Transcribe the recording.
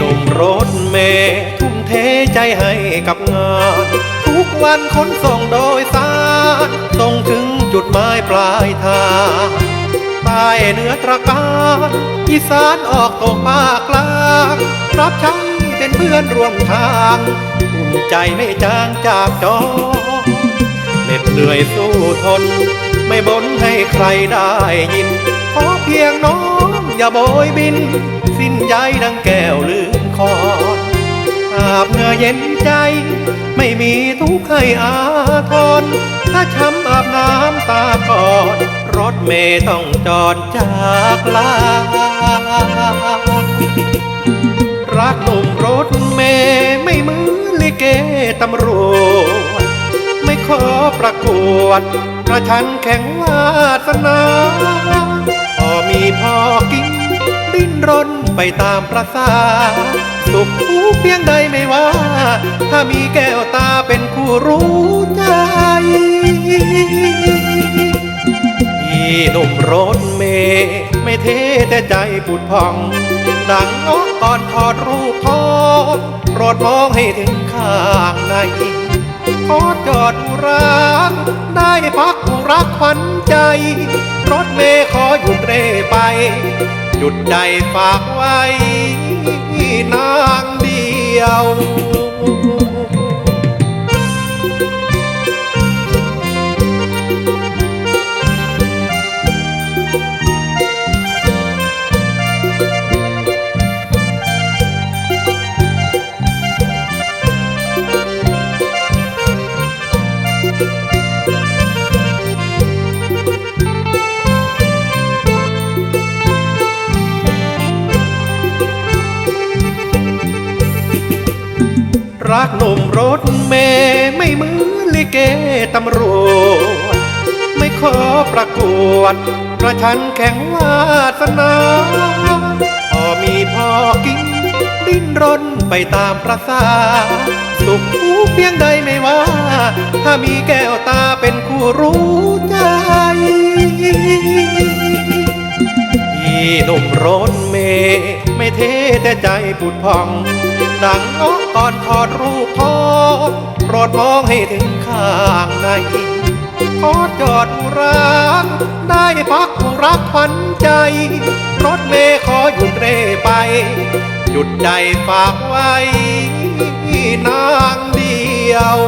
นุ่มย์ทุ่มเทใจให้กับงาน ทุกวันขนส่งโดยสารส่งถึงจุดหมายปลายทางใต้เหนือตระการอีสานออกตกภาคกลางรับใช้เป็นเพื่อนร่วมทางอุ่นใจไม่จางจากจอเหน็ดเหนื่อยสู้ทน ไม่บ่นให้ใครได้ยิน ขอเพียงน้องอย่าโบยบิน สิ้นใจดังแก้อ อเย็นใจ ไม่มีทุกข์ให้อาทร ถ้าช้ำอาบน้ำตาก่อน รถเมย์ต้องจอดจากลา รักหนุ่มรถเมย์ไม่มือลิเกตำรวจ ไม่ขอประกวด ประชันแข่งวาสนาพอมีพอกิน ดิ้นรนไปตามประสาสุขทุกเพียงใดไม่ว่า ถ้ามีแก้วตาเป็นคู่รู้ใจพี่หนุ่มรถเมย์ไม่เทแต่ใจผุดพอง ดังนกก่อนถอดรูปทองโปรดมองให้ถึงข้างในขอจอดอุรานได้พักรักขวัญใจ รถเมย์ขอหยุดเร่ไป หยุดใจฝากไว้ รักหนุ่มรถเมย์ไม่เมือลิเกตำรวจ ไม่ขอประกวดประชันแข่งวาสนาพอมีพอกิน ดิ้นรนไปตามประสาสุขทุกข์เพียงใดไม่ว่า ถ้ามีแก้วตาเป็นคู่รู้ หนุ่มรถเมย์ไม่เทแต่ใจผุดพองดังนกก่อนถอดรูปทองโปรดมองให้ถึงข้างในขอจอดอุรานได้พักรักขวัญใจ รถเมย์ขอหยุดเร่ไป หยุดใจฝากไว้นางเดียว